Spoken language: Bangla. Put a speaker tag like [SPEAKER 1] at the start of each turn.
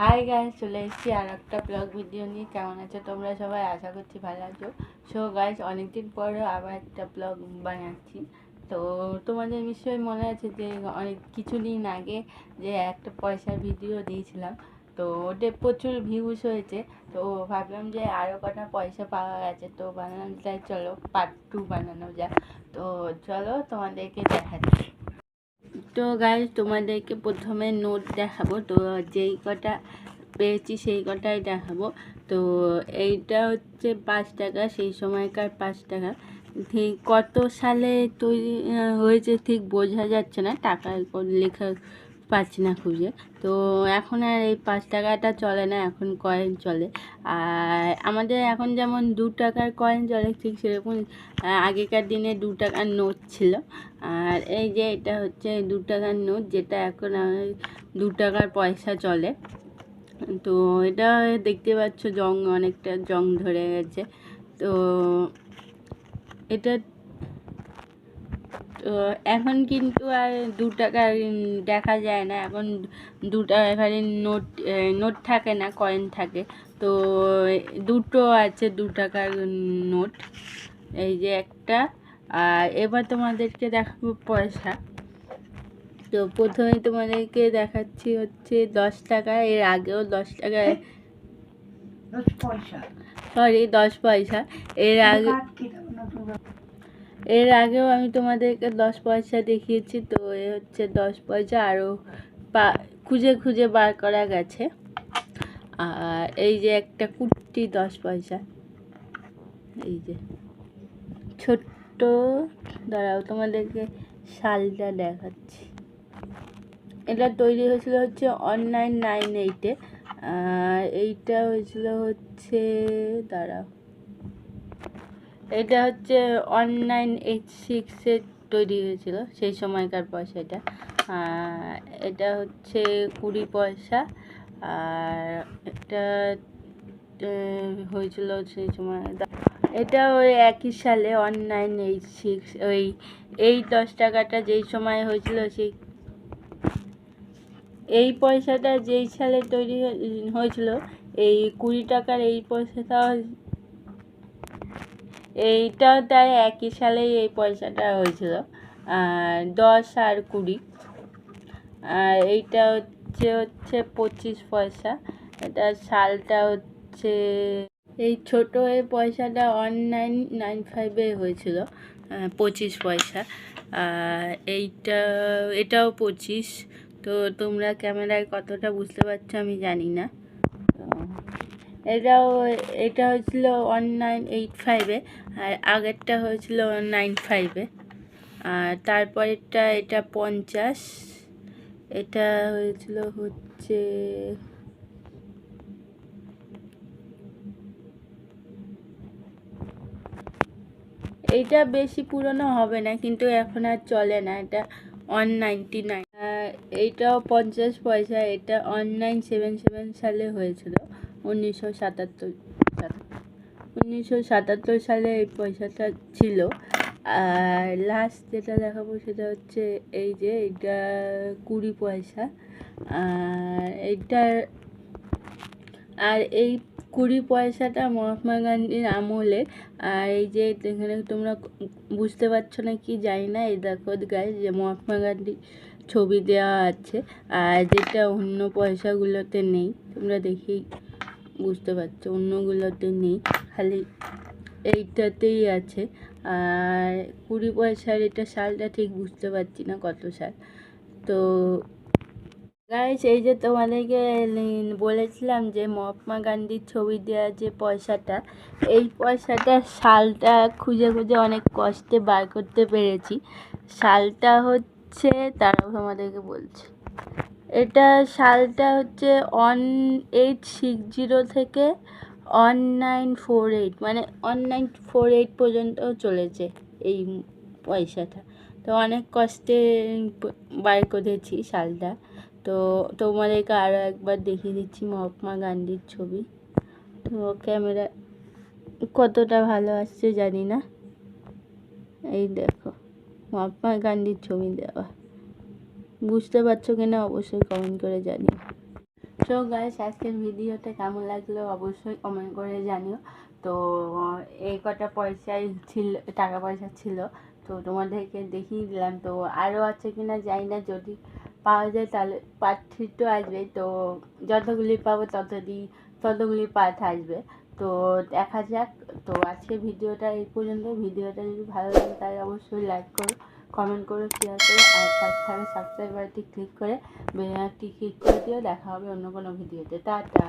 [SPEAKER 1] হাই গাইস চলে এসেছি আর একটা ব্লগ ভিডিও নিয়ে। কেমন আছো তোমরা সবাই? আশা করছি ভালো আছো। সো গাইস অনেকদিন পরে আবার একটা ব্লগ বানাচ্ছি। তো তোমাদের নিশ্চয়ই মনে আছে যে, অনেক কিছুদিন আগে যে একটা পয়সার ভিডিও দিয়েছিলাম। তো ওটা প্রচুর ভিউজ হয়েছে। তো ভাবলাম যে আরও কটা পয়সা পাওয়া গেছে। তো বানানো যায়, চলো পার্ট টু বানানো যাক। তো চলো তোমাদেরকে দেখাচ্ছি। তো গাইজ তোমাদেরকে প্রথমে নোট দেখাবো। তো যেই কটা পেয়েছি সেই কটাই দেখাবো। তো এইটা হচ্ছে পাঁচ টাকা, সেই সময়কার পাঁচ টাকা। ঠিক কত সালে তৈরি হয়েছে ঠিক বোঝা যাচ্ছে না। টাকা লেখা পাচ্ছি না খুঁজে। তো এখন আর এই পাঁচ টাকাটা চলে না, এখন কয়েন চলে। আর আমাদের এখন যেমন দু টাকার কয়েন চলে, ঠিক সেরকম আগেকার দিনে দু টাকার নোট ছিল। আর এই যে এটা হচ্ছে দু টাকার নোট যেটা এখন দু টাকার পয়সা চলে। তো এটা দেখতে পাচ্ছ, জং অনেকটা জং ধরে গেছে। তো এটা তো এখন কিন্তু আর দু টাকার দেখা যায় না। এখন দু টাকার নোট নোট থাকে না কয়েন থাকে। তো দুটো আছে দু টাকার নোট। এই যে একটা। আর এবার তোমাদেরকে দেখাবো পয়সা। তো প্রথমে তোমাদেরকে দেখাচ্ছি হচ্ছে দশ টাকা। এর আগেও দশ টাকায়
[SPEAKER 2] পয়সা।
[SPEAKER 1] সরি দশ পয়সা। এর আগে এর আগেও আমি তোমাদেরকে দশ পয়সা দেখিয়েছি, তো এ হচ্ছে দশ পয়সা আরও পা, খুঁজে খুঁজে বার করা গেছে। আর এই যে একটা কুর্তি দশ পয়সা। এই যে ছোট্ট, দাঁড়াও তোমাদেরকে শালটা দেখাচ্ছি। এটা তৈরি হয়েছিল হচ্ছে অনলাইন নাইন এইটে এইটা হয়েছিল হচ্ছে, দাঁড়াও। এটা হচ্ছে অনলাইন এইট সিক্সে তৈরি হয়েছিল, সেই সময়কার পয়সা এটা। এটা হচ্ছে কুড়ি পয়সা, আর এটা হয়েছিল সেই সময়, এটা ওই একই সালে অনলাইন এইট সিক্স ওই এই দশ টাকাটা যেই সময় হয়েছিল সেই, এই পয়সাটা যেই সালে তৈরি হয়ে- হয়েছিল, এই কুড়ি টাকার এই পয়সাটা এইটাও তাই একই সালেই এই পয়সাটা হয়েছিল দশ আর কুড়ি। আর এইটা হচ্ছে হচ্ছে পঁচিশ পয়সা। এটা সালটা হচ্ছে, এই ছোট এই পয়সাটা ওয়ান নাইন নাইন ফাইভে হয়েছিল পঁচিশ পয়সা। এইটা, এটাও পঁচিশ। তো তোমরা ক্যামেরায় কতটা বুঝতে পারছ আমি জানি না। এটাও, এটা হয়েছিল ওয়ান নাইন এইট ফাইভে আর আগেরটা হয়েছিল নাইন ফাইভে আর তারপরেরটা এটা পঞ্চাশ, এটা হয়েছিল হচ্ছে এইটা বেশি পুরনো হবে না, কিন্তু এখন আর চলে না, এটা ওয়ান নাইনটি নাইন এইটাও পঞ্চাশ পয়সা, এটা অনলাইন সেভেন সেভেন সালে হয়েছিল। উনিশশো সাতাত্তর উনিশশো সাতাত্তর সালে এই পয়সাটা ছিল। আর লাস্ট যেটা দেখাবো সেটা হচ্ছে এই যে এটা কুড়ি পয়সা। আর এইটার আর এই কুড়ি পয়সাটা মহাত্মা গান্ধীর আমলে, আর এই যে এখানে তোমরা বুঝতে পারছ না কি জানি না, এই দেখো গায়ে যে মহাত্মা গান্ধীর ছবি দেওয়া আছে। আর যেটা অন্য পয়সাগুলোতে নেই, তোমরা দেখেই বুঝতে পারছ, অন্যগুলোতে নেই। খালি এইটাতেই আছে। আর কুড়ি পয়সার এটা সালটা ঠিক বুঝতে পারছি না কত সাল তো গাইস এই যে তোমাদেরকে বলেছিলাম যে মহাত্মা গান্ধীর ছবি দেওয়া যে পয়সাটা, এই পয়সাটার সালটা খুঁজে খুঁজে অনেক কষ্টে বার করতে পেরেছি। সালটা হচ্ছে, তারাও তোমাদেরকে বলছি। এটা সালটা হচ্ছে ওয়ান এইট সিক্স জিরো থেকে ওয়ান নাইন ফোর এইট মানে অন নাইন ফোর এইট পর্যন্ত চলেছে এই পয়সাটা। তো অনেক কষ্টে বার করেছি সালটা। তো তোমাদেরকে আরও একবার দেখিয়ে দিচ্ছি মহাত্মা গান্ধীর ছবি। তো ক্যামেরা কতটা ভালো আসছে জানি না। এই দেখো, মহাত্মা গান্ধীর ছবি দেওয়া। বুঝতে পারছ কি না অবশ্যই কমেন্ট করে জানিও। সো গাইস আজকের ভিডিওটা কেমন লাগল অবশ্যই কমেন্ট করে জানিও। তো, এই কটা পয়সাই ছিল, টাকা পয়সা ছিল। তো তোমাদেরকে দেখিয়ে দিলাম। তো আরও আছে কি না জানি না, যদি পাওয়া যায় তাহলে পার্ট তো আসবে তো যতগুলি পাবো ততদিন ততগুলি পার্ট আসবে। তো দেখা যাক। তো আজকে ভিডিওটা এই পর্যন্ত। ভিডিওটা যদি ভালো লাগে তাহলে অবশ্যই লাইক করো। কমেন্ট করে শেয়ার করে আর থাকা সাবস্ক্রাইব বাটনটি ক্লিক করে বেলাটি ক্লিক করে দিও। দেখা হবে অন্য কোনো ভিডিওতে টাটা।